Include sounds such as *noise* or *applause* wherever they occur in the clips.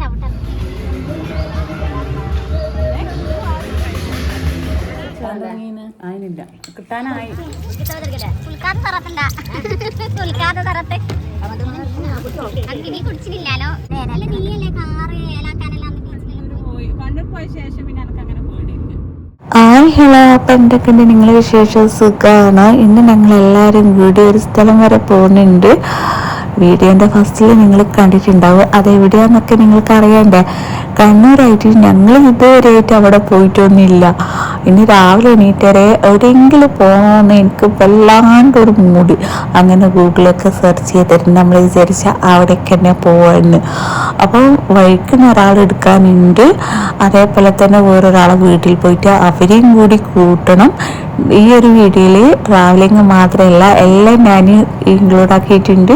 ചവിട്ടം അതിനില്ല കിട്ടാനായി. കുളിക്കാത്ത കുളിക്കാത്ത തറത്ത്. നീയല്ലേ കാറ് പോയി പോയി. കണ്ണൂർ പോയ ശേഷം പിന്നെ എനിക്ക് അങ്ങനെ പേടിയില്ല ഹായ് ഹലോ. അപ്പം എന്തൊക്കെയുണ്ട് നിങ്ങളെ വിശേഷം? സുഖമാണ് ഇന്ന് ഞങ്ങൾ എല്ലാവരും കൂടി ഒരു സ്ഥലം വരെ പോകുന്നുണ്ട്. വീഡിയോന്റെ ഫസ്റ്റിൽ നിങ്ങൾ കണ്ടിട്ടുണ്ടാവും അതെവിടെയാന്നൊക്കെ നിങ്ങൾക്ക് അറിയണ്ടേ കണ്ണൂരായിട്ട് ഞങ്ങൾ ഇതുവരെയായിട്ട് അവിടെ പോയിട്ടൊന്നുമില്ല. ഇനി രാവിലെ എണീറ്റരെ എവിടെയെങ്കിലും പോകണമെന്ന് എനിക്ക് വല്ലാണ്ടൊരു മൂഡ് അങ്ങനെ ഗൂഗിളൊക്കെ സെർച്ച് ചെയ്തിട്ട് നമ്മൾ വിചാരിച്ച അവിടേക്ക് തന്നെ പോവാന്ന്. അപ്പം വഴിക്കുന്ന ഒരാൾ എടുക്കാനുണ്ട്. അതേപോലെ തന്നെ വേറൊരാളെ വീട്ടിൽ പോയിട്ട് അവരെയും കൂടി കൂട്ടണം. ഈ ഒരു വീഡിയോയിൽ ട്രാവലിംഗ് മാത്രമല്ല എല്ലാം ഞാൻ ഇൻക്ലൂഡ് ആക്കിയിട്ടുണ്ട്.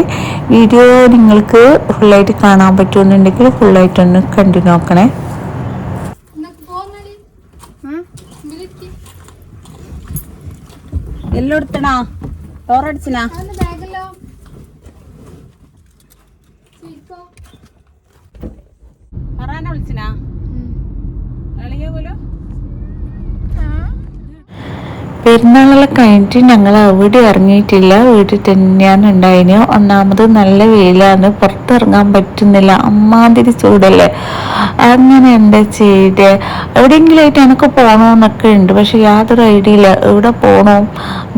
വീഡിയോ നിങ്ങൾക്ക് ഫുള്ളായിട്ട് കാണാൻ പറ്റുമെന്നുണ്ടെങ്കിൽ ഫുള്ളായിട്ടൊന്ന് കണ്ടു നോക്കണേ. എല്ലാം എടുത്തണോ? ഡോറടിച്ചിനാ പറയാനെ വിളിച്ചിനാ എളിയ പോലും? പെരുന്നാളെല്ലാം കഴിഞ്ഞിട്ട് ഞങ്ങൾ അവിടെ ഇറങ്ങിയിട്ടില്ല. വീട്ടിൽ തന്നെയാണ് ഉണ്ടായിന്. ഒന്നാമത് നല്ല വെയിലാണ്. പുറത്തിറങ്ങാൻ പറ്റുന്നില്ല. അമ്മാതിരി ചൂടല്ലേ. അങ്ങനെ എന്താ ചെയ്ത്? എവിടെയെങ്കിലായിട്ട് എനിക്ക് പോകണമെന്നൊക്കെ ഉണ്ട്. പക്ഷെ യാതൊരു ഐഡിയ ഇല്ല. എവിടെ പോകണം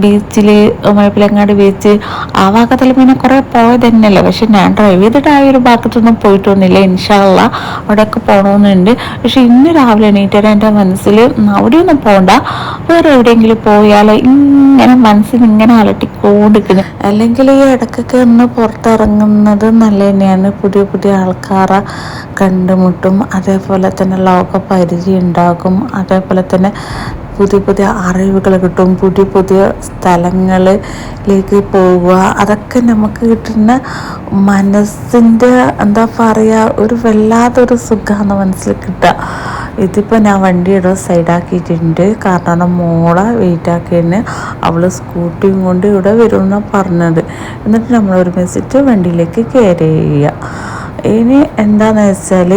ബീച്ചിൽ മഴപ്പിലങ്ങാട് ബീച്ച്. ആ ഭാഗത്തിൽ പിന്നെ കുറേ പോയത് തന്നെയല്ലേ. പക്ഷെ ഞാൻ ഡ്രൈവ് ചെയ്തിട്ട് ആ ഒരു ഭാഗത്തൊന്നും പോയിട്ടൊന്നുമില്ല. ഇൻഷാല്ല അവിടെയൊക്കെ പോകണമെന്നുണ്ട് പക്ഷെ ഇന്ന് രാവിലെ എണീറ്റാൽ എന്റെ മനസ്സിൽ അവിടെയൊന്നും പോകണ്ട വേറെ എവിടെയെങ്കിലും പോയാലോ? ഇങ്ങനെ മനസ്സിൽ ഇങ്ങനെ അലട്ടിക്കൊണ്ടിരിക്കുന്നു. അല്ലെങ്കിൽ ഈ ഇടക്കൊക്കെ ഒന്ന് പുറത്തിറങ്ങുന്നത് നല്ല തന്നെയാണ് പുതിയ പുതിയ ആൾക്കാരെ കണ്ടുമുട്ടും. അതേപോലെ തന്നെ ലോക പരിചയം ഉണ്ടാകും. അതേപോലെ തന്നെ പുതിയ പുതിയ അറിവുകൾ കിട്ടും. പുതിയ പുതിയ സ്ഥലങ്ങളിലേക്ക് പോവുക. അതൊക്കെ നമുക്ക് കിട്ടുന്ന മനസ്സിന്റെ എന്താ പറയുക ഒരു വല്ലാത്തൊരു സുഖമാണ് മനസ്സിൽ കിട്ടുക. ഇതിപ്പോൾ ഞാൻ വണ്ടിയുടെ സൈഡാക്കിയിട്ടുണ്ട് കാരണം മോളെ വെയിറ്റ് ആക്കിയതിന് അവൾ സ്കൂട്ടിയും കൊണ്ട് ഇവിടെ വരുമെന്നാണ് പറഞ്ഞത്. എന്നിട്ട് നമ്മൾ ഒരുമിച്ചിട്ട് വണ്ടിയിലേക്ക് കയറി ചെയ്യുക ഇനി എന്താണെന്ന് വെച്ചാൽ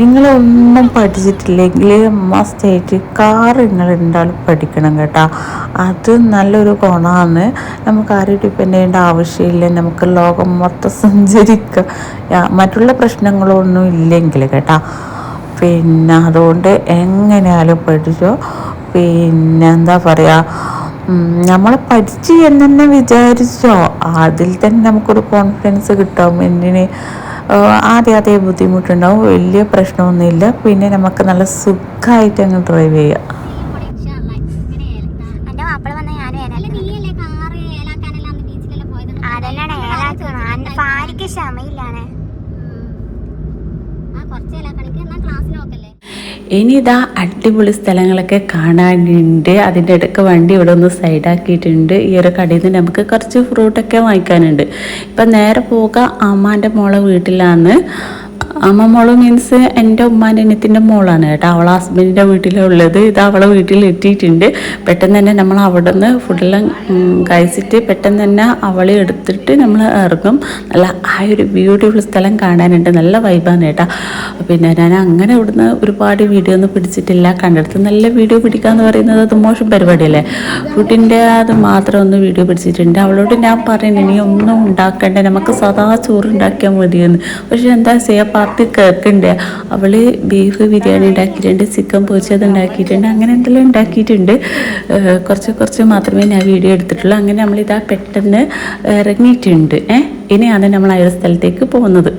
നിങ്ങളൊന്നും പഠിച്ചിട്ടില്ലെങ്കിൽ മസ്റ്റായിട്ട് കാർ നിങ്ങൾ എന്തായാലും പഠിക്കണം കേട്ടോ. അത് നല്ലൊരു ഗുണമാണ് നമുക്ക് ആരും ഡിപ്പെൻഡ് ചെയ്യേണ്ട ആവശ്യമില്ല. നമുക്ക് ലോകം മൊത്തം സഞ്ചരിക്കുക മറ്റുള്ള പ്രശ്നങ്ങളൊന്നും ഇല്ലെങ്കിൽ കേട്ടോ. പിന്നെ അതുകൊണ്ട് എങ്ങനെയാലും പഠിച്ചോ. പിന്നെ എന്താ പറയുക നമ്മൾ പഠിച്ച് എന്ന് തന്നെ വിചാരിച്ചോ. അതിൽ തന്നെ നമുക്കൊരു കോൺഫിഡൻസ് കിട്ടും. എന്തിന്? ആദ്യം ആദ്യം അതേ ബുദ്ധിമുട്ടുണ്ടാവും. വലിയ പ്രശ്നമൊന്നുമില്ല. പിന്നെ നമുക്ക് നല്ല സുഖമായിട്ട് അങ്ങ് ഡ്രൈവ് ചെയ്യാം. ക്ഷമയില്ല വന്ന ഞാനും അല്ല നീയല്ലേ കാറ് ഏലാക്കാനെല്ലാം ബീച്ചിലെല്ലാം പോയത് അതല്ലാണ് ഏലാക്കണം എന്റെ ഭാര്യക്ക് ക്ഷമയില്ലാണ് ആ കുറച്ച് ഏലാക്കണിക്ക് എന്നാ ക്ലാസ്സിൽ നോക്കല്ലേ ഇനി ഇതാ അടിപൊളി സ്ഥലങ്ങളൊക്കെ കാണാനുണ്ട്. അതിന്റെ ഇടയ്ക്ക് വണ്ടി ഇവിടെ ഒന്ന് സൈഡാക്കിയിട്ടുണ്ട്. ഈ ഒരു കടയിൽ നിന്ന് നമുക്ക് കുറച്ച് ഫ്രൂട്ടൊക്കെ വാങ്ങിക്കാനുണ്ട്. ഇപ്പം നേരെ പോകുക അമ്മാന്റെ മോളെ വീട്ടിലാണ്. അമ്മ മോൾ മീൻസ് എന്റെ ഉമ്മാന്റെ അനിയത്തിന്റെ മോളാണ് കേട്ടോ. അവളെ ഹസ്ബൻഡിന്റെ വീട്ടിലാണ് ഉള്ളത് ഇത് അവളെ വീട്ടിൽ എത്തിയിട്ടുണ്ട്. പെട്ടെന്ന് തന്നെ നമ്മൾ അവിടെ നിന്ന് ഫുഡെല്ലാം കഴിച്ചിട്ട് പെട്ടെന്ന് തന്നെ അവളെ എടുത്തിട്ട് നമ്മൾ ഇറങ്ങും. നല്ല ആ ഒരു ബ്യൂട്ടിഫുൾ സ്ഥലം കാണാനുണ്ട്. നല്ല വൈബാണ് കേട്ടോ. പിന്നെ ഞാൻ അങ്ങനെ ഇവിടുന്ന് ഒരുപാട് വീഡിയോ ഒന്നും പിടിച്ചിട്ടില്ല. കണ്ടെടുത്ത് നല്ല വീഡിയോ പിടിക്കുക എന്ന് പറയുന്നത് അത് മോശം പരിപാടിയല്ലേ? ഫുഡിന്റെ അത് മാത്രം ഒന്ന് വീഡിയോ പിടിച്ചിട്ടുണ്ട്. അവളോട് ഞാൻ പറയുന്നത് ഇനി ഒന്നും ഉണ്ടാക്കണ്ട. നമുക്ക് സദാ ചോറ് ഉണ്ടാക്കിയാൽ മതിയെന്ന്. പക്ഷേ എന്താ ചെയ്യുക പാർട്ടി കേൾക്കുന്നുണ്ട് അവൾ ബീഫ് ബിരിയാണി ഉണ്ടാക്കിയിട്ടുണ്ട് ചിക്കൻ പൊരിച്ചത് ഉണ്ടാക്കിയിട്ടുണ്ട് അങ്ങനെ എന്തെല്ലാം ഉണ്ടാക്കിയിട്ടുണ്ട്. കുറച്ച് കുറച്ച് മാത്രമേ ഞാൻ വീഡിയോ എടുത്തിട്ടുള്ളൂ. അങ്ങനെ നമ്മളിതാ പെട്ടെന്ന് ഇറങ്ങിയിട്ടുണ്ട്. ഏഹ് ഇനിയാണ് നമ്മൾ ആ ഒരു സ്ഥലത്തേക്ക് പോകുന്നത്.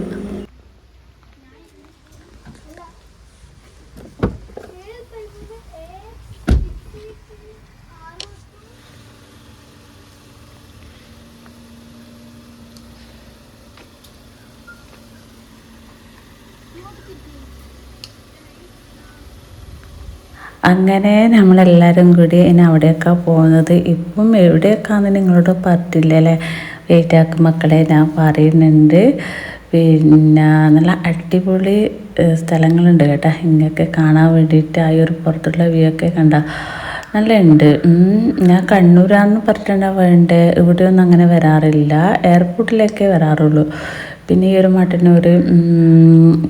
അങ്ങനെ നമ്മളെല്ലാവരും കൂടി ഇനി അവിടെയൊക്കെ പോകുന്നത്. ഇപ്പം എവിടെയൊക്കെയാണെന്ന് നിങ്ങളോട് പറ്റില്ല അല്ലേ? വെയിറ്റാക്ക് മക്കളെ ഞാൻ പറയുന്നുണ്ട്. പിന്നെ നല്ല അടിപൊളി സ്ഥലങ്ങളുണ്ട് കേട്ടോ. ഇങ്ങനെയൊക്കെ കാണാൻ വേണ്ടിയിട്ട് ആ ഒരു പുറത്തുള്ള വ്യൂ ഒക്കെ കണ്ട. നല്ല ഉണ്ട് ഞാൻ കണ്ണൂരാണെന്ന് പറഞ്ഞിട്ടുണ്ടാ വേണ്ടേ? ഇവിടെയൊന്നും അങ്ങനെ വരാറില്ല. എയർപോർട്ടിലൊക്കെ വരാറുള്ളൂ. പിന്നെ ഈ ഒരു മട്ടന്നൂർ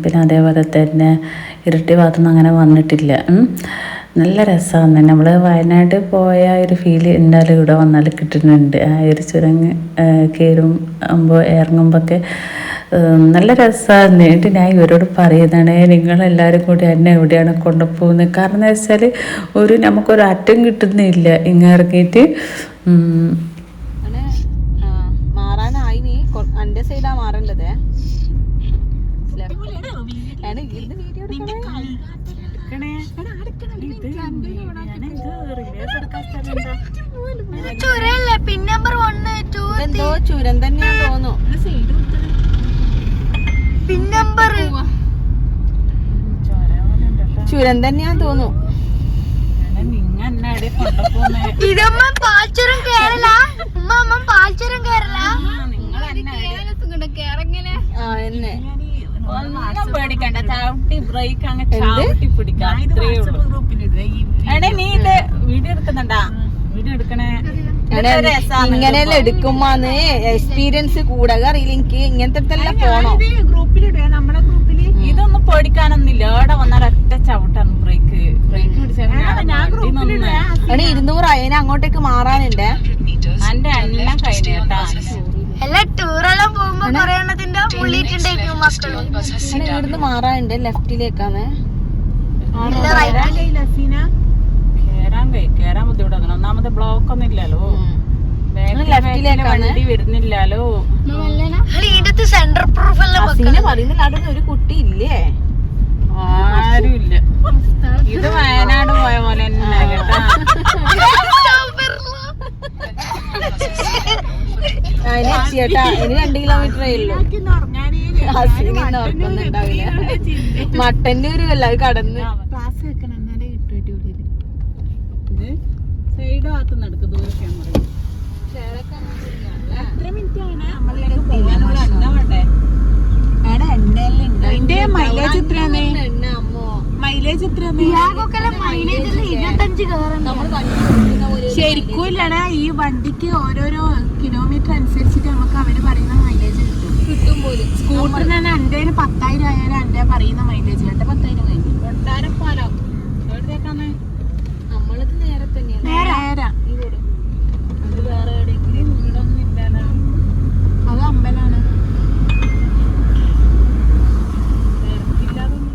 പിന്നെ അതേപോലെ തന്നെ ഇരട്ടി ഭാഗത്തുനിന്ന് അങ്ങനെ വന്നിട്ടില്ല. നല്ല രസമാണ്. നമ്മൾ വയനാട് പോയ ഒരു ഫീൽ എന്തായാലും ഇവിടെ വന്നാൽ കിട്ടുന്നുണ്ട്. ആ ഒരു ചുരങ്ങ് കയറുമ്പോൾ ഇറങ്ങുമ്പോഴൊക്കെ നല്ല രസമാണ് എന്നിട്ട് ഞാൻ ഇവരോട് പറയുന്നതാണ് നിങ്ങളെല്ലാവരും കൂടി എന്നെ എവിടെയാണ് കൊണ്ടുപോകുന്നത് കാരണം എന്ന് വെച്ചാൽ ഒരു നമുക്കൊരു അറ്റം കിട്ടുന്നില്ല ഇങ്ങനെ ഇറങ്ങിയിട്ട്. മാറാനായി നീ. കൊ- അന്റെ സൈഡാ മാറേണ്ടത്. ഇരുന്ന് വീഡിയോ ചുരല്ലേ? പിൻ നമ്പർ വണ് ടു എന്തോ ചുരം തന്നെയാ തോന്നു പിൻ നമ്പർ ചുരം തന്നെയാ തോന്നു ഇതമ്മ പാൽച്ചുരം കേരള ഉമ്മ അമ്മ പാൽച്ചുരം കേരള ആ എന്നെ. ഒന്നും പേടിക്കണ്ട ചവിട്ടി ബ്രേക്ക് അങ്ങ് എന്ത്? ചവിട്ടി പിടിക്കാം ഇത്രയേ ഉള്ളൂ. എടേ നീ ഇത് വീഡിയോ എടുക്കുന്നുണ്ടാ? വീഡിയോ എടുക്കണേ? എടാ, ഇങ്ങനെയെല്ലാം എടുക്കുമ്പോന്ന് എക്സ്പീരിയൻസ് കൂടാതെ അറിയില്ല. എനിക്ക് ഇങ്ങനത്തെ പോണോ. ഇതൊന്നും പേടിക്കാനൊന്നുമില്ല. എവിടെ വന്നാൽ ഒറ്റ ചവിട്ടാണ് ബ്രേക്ക് ബ്രേക്ക് പിടിച്ചാൽ ഇരുന്നൂറ് അതിന് അങ്ങോട്ടേക്ക് മാറാനുണ്ട്. എന്റെ എല്ലാം കഴിഞ്ഞേട്ടാ എല്ലാ ടൂറെല്ലാം പോകുമ്പോ പറയണതിന്റെ ഉള്ളിട്ടുണ്ടായിരിക്കും ഇവിടുന്ന് മാറാനുണ്ട് ലെഫ്റ്റിലേക്കാണ്. കേറാൻ കേറാൻ ബുദ്ധിമുട്ടാണ് ഒന്നാമത് ബ്ലോക്ക് ഒന്നും ഇല്ലല്ലോ വണ്ടി വരുന്നില്ലല്ലോ. സെന്റർ പ്രൂഫ് പറയുന്നില്ല ഒരു കുട്ടി ഇല്ലേ? ആരും ഇല്ല ഇത് വയനാട് പോയ പോലെ തന്നെ കേട്ടാ. *laughs* *laughs* ചേട്ടാ ഇനി രണ്ട് കിലോമീറ്ററേ ഉള്ളൂ. അസീന മട്ടന്റെ ഒരു അല്ല അത് കടന്ന്. ഇത് സൈഡ് ഭാഗത്ത് നടക്ക് ദൂരെ ക്യാമറ എത്ര മിനിറ്റ് ആണ്? നമ്മളെ എണ്ണ വേണ്ടേ അതിന്റെ മൈലേജ് എത്രയാണ്? മൈലേജ് എത്രയാണ്? മൈലേജ് ഇരുപത്തഞ്ച് കയറണം ശരിക്കും ഇല്ലടാ ഈ വണ്ടിക്ക് ഓരോരോ കിലോമീറ്റർ അനുസരിച്ചിട്ട് നമുക്ക് അവർ പറയുന്ന മൈലേജ് കിട്ടും. കിട്ടും പോലും. സ്കൂട്ടറിന് തന്നെ എന്റെ പത്തായിരം ആയാലും എന്റെ പറയുന്ന മൈലേജ് എന്റെ പത്തായിരം കഴിഞ്ഞു കൊട്ടാരം പാലം. എവിടത്തേക്കാണ് നമ്മളത് നേരെ തന്നെയാണ്. നേരെ ഈ റോഡ്. അത് വേറെ എവിടെയെങ്കിലും വീടൊന്നും ഇല്ലല്ലോ അത് അമ്പലാണ് തിരക്കില്ലാതൊന്നും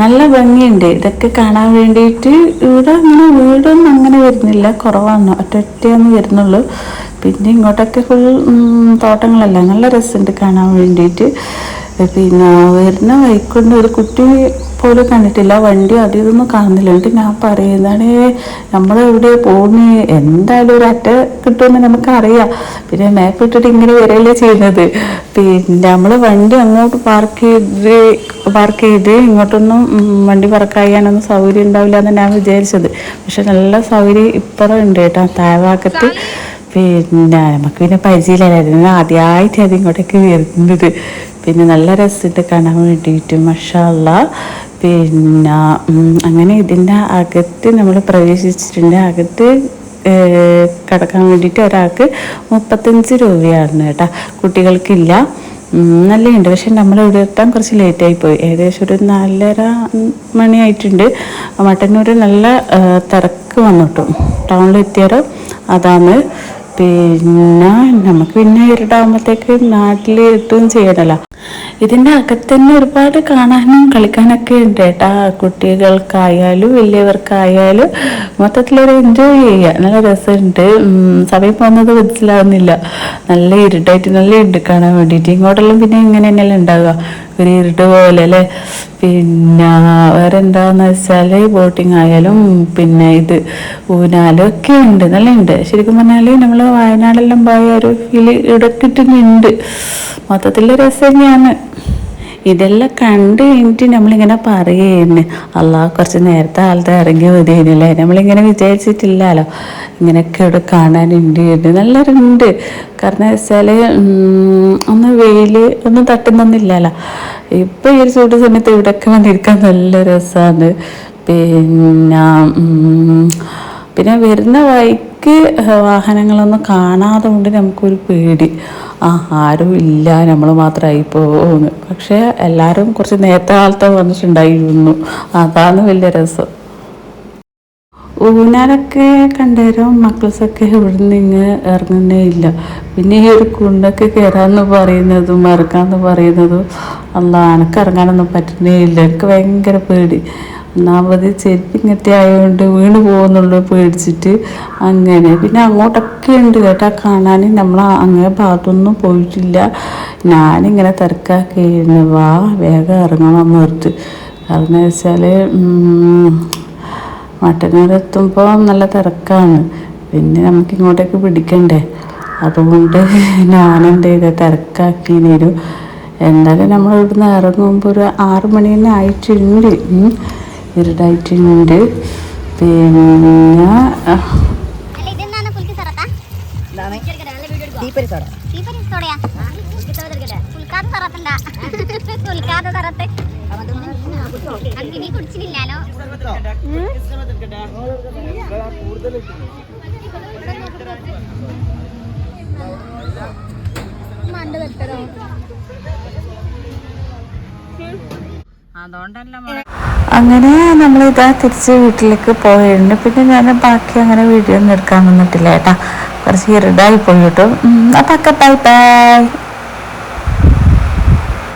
നല്ല ഭംഗിയുണ്ട്. ഇതൊക്കെ കാണാൻ വേണ്ടിയിട്ട് ഇവിടെ അങ്ങനെ വീടൊന്നും അങ്ങനെ വരുന്നില്ല. കുറവാണ്. ഒറ്റൊറ്റയൊന്നും വരുന്നുള്ളൂ. പിന്നെ ഇങ്ങോട്ടൊക്കെ ഫുൾ തോട്ടങ്ങളല്ല നല്ല രസമുണ്ട് കാണാൻ വേണ്ടിയിട്ട്. പിന്നെ വരുന്ന വഴിക്കൊണ്ട് ഒരു കുട്ടി പോലും കണ്ടിട്ടില്ല. വണ്ടി അത് ഇതൊന്നും കാണുന്നില്ല. ഞാൻ പറയുന്നതാണ് നമ്മൾ എവിടെ പോകുന്നത് എന്തായാലും ഒരു അറ്റ കിട്ടുമെന്ന് നമുക്കറിയാം. പിന്നെ മാപ്പ് ഇട്ടിട്ട് ഇങ്ങനെ വരികയല്ലേ ചെയ്യുന്നത്? പിന്നെ നമ്മൾ വണ്ടി അങ്ങോട്ട് പാർക്ക് ചെയ്ത് പാർക്ക് ചെയ്ത് ഇങ്ങോട്ടൊന്നും വണ്ടി പാർക്ക് ചെയ്യാനൊന്നും സൗകര്യം ഉണ്ടാവില്ല എന്ന് ഞാൻ വിചാരിച്ചത്. പക്ഷെ നല്ല സൗകര്യം ഇപ്പുറം ഉണ്ട് കേട്ടോ താഴ്വാക്കത്ത്. പിന്നെ നമുക്ക് പിന്നെ പരിചയമില്ലായിരുന്നു. ആദ്യമായിട്ട് അത് ഇങ്ങോട്ടേക്ക് വരുന്നത്. പിന്നെ നല്ല രസമുണ്ട് കാണാൻ വേണ്ടിയിട്ട് മഷാല്ല പിന്നെ അങ്ങനെ ഇതിന്റെ അകത്ത് നമ്മൾ പ്രവേശിച്ചിട്ടുണ്ട്. അകത്ത് കടക്കാൻ വേണ്ടിയിട്ട് ഒരാൾക്ക് മുപ്പത്തഞ്ച് രൂപയാണ് കേട്ടോ. കുട്ടികൾക്കില്ല. നല്ല നല്ലതുണ്ട് പക്ഷെ നമ്മൾ ഇവിടെ എത്താൻ കുറച്ച് ലേറ്റായി പോയി ഏകദേശം ഒരു നാലര മണിയായിട്ടുണ്ട് മട്ടന്നൂർ നല്ല തിരക്ക് വന്നിട്ടു. ടൗണിൽ എത്തിയാലോ? അതാണ്. പിന്നെ നമുക്ക് പിന്നെ ഇരുട്ടാകുമ്പോഴത്തേക്ക് നാട്ടിൽ എത്തുകയും ചെയ്യണല്ലോ. ഇതിന്റെ അകത്ത് തന്നെ ഒരുപാട് കാണാനും കളിക്കാനൊക്കെ ഉണ്ട് കേട്ടാ കുട്ടികൾക്കായാലും വലിയവർക്കായാലും മൊത്തത്തിലൊരു എൻജോയ് ചെയ്യുക നല്ല രസമുണ്ട്. സമയം പോകുന്നത് മനസ്സിലാവുന്നില്ല. നല്ല ഇരുട്ടായിട്ട് നല്ല ഇരുട്ട് കാണാൻ വേണ്ടിയിട്ട്. ഇങ്ങോട്ടെല്ലാം പിന്നെ ഇങ്ങനെ തന്നെയല്ലേ ഉണ്ടാവുക. ഒരു ഇരുട്ട് പോലെ അല്ലേ? പിന്നെ വേറെ എന്താന്ന് വെച്ചാൽ ബോട്ടിംഗ് ആയാലും പിന്നെ ഇത് ഊനാലും ഒക്കെ ഉണ്ട് നല്ല ഉണ്ട്. ശരിക്കും പറഞ്ഞാൽ നമ്മൾ വയനാടെല്ലാം പോയ ഒരു ഫീൽ ഇവിടെ കിട്ടുന്നുണ്ട്. രസം തന്നെയാണ് ഇതെല്ലാം കണ്ട് കഴിഞ്ഞിട്ട് നമ്മളിങ്ങനെ പറയുന്നു. അള്ളാഹ് കുറച്ച് നേരത്തെ കാലത്ത് ഇറങ്ങി മതിയല്ലേ നമ്മളിങ്ങനെ വിചാരിച്ചിട്ടില്ലല്ലോ. ഇങ്ങനെയൊക്കെ ഇവിടെ കാണാനുണ്ട് നല്ല കാരണം വെച്ചാൽ ഒന്ന് വെയിൽ ഒന്നും തട്ടുന്നൊന്നുമില്ലല്ലോ. ഇപ്പം ഈ ഒരു ചൂട് സമയത്ത് ഇവിടെയൊക്കെ വന്നിരിക്കാൻ നല്ല രസമാണ് പിന്നെ പിന്നെ വരുന്ന വഴിക്ക് വാഹനങ്ങളൊന്നും കാണാതെ കൊണ്ട് നമുക്കൊരു പേടി. ആ ആരും ഇല്ല നമ്മൾ മാത്രമായി പോകുന്നു പക്ഷേ എല്ലാവരും കുറച്ച് നേരത്തെ കാലത്ത് വന്നിട്ടുണ്ടായിരുന്നു. അതാണ് വലിയ രസം. ഊനാനൊക്കെ കണ്ടേരം മക്കൾസൊക്കെ ഇവിടുന്ന് ഇങ്ങ് ഇറങ്ങുന്നേ ഇല്ല. പിന്നെ ഈ ഒരു കുണ്ടൊക്കെ കയറാന്ന് പറയുന്നതും ഇറക്കാന്ന് പറയുന്നതും അല്ല എനക്ക് ഇറങ്ങാനൊന്നും പറ്റുന്നേ ഇല്ല. എനിക്ക് ഭയങ്കര പേടി. ഒന്നാമത് ചെരുപ്പ് ഇങ്ങനത്തെ ആയതുകൊണ്ട് വീണ് പോകുന്നുള്ളു പേടിച്ചിട്ട് അങ്ങനെ. പിന്നെ അങ്ങോട്ടൊക്കെ ഉണ്ട് കേട്ടാ. കാണാൻ നമ്മൾ അങ്ങനെ ഭാഗത്തൊന്നും പോയിട്ടില്ല. ഞാനിങ്ങനെ തിരക്കാക്കിയിരുന്നു. വാ വേഗം ഇറങ്ങണം എന്ന് ഓർത്ത് കാരണം വെച്ചാൽ മട്ടന്നൂരെത്തുമ്പോൾ നല്ല തിരക്കാണ്. പിന്നെ നമുക്ക് ഇങ്ങോട്ടേക്ക് പിടിക്കണ്ടേ? അതുകൊണ്ട് ഞാനെന്ത് ചെയ്ത തിരക്കാക്കിനൊരു എന്തായാലും നമ്മൾ ഇവിടുന്ന് ഇറങ്ങുമ്പോൾ ഒരു ആറ് മണി തന്നെ ആയിട്ടുണ്ട്. ഉം. ഉണ്ട് പിന്നെ അല്ല ഇതെന്താണ്? *laughs* പുൽക്കി നമ്മൾ ഇതാ അങ്ങനെ തിരിച്ച് വീട്ടിലേക്ക് പോയിട്ടുണ്ട്. പിന്നെ ഞാൻ ബാക്കി അങ്ങനെ വീഡിയോ ഒന്നും എടുക്കാൻ വന്നിട്ടില്ല കേട്ടാ കുറച്ച് ഇരുടായി പോയി അപ്പം ബൈ ബൈ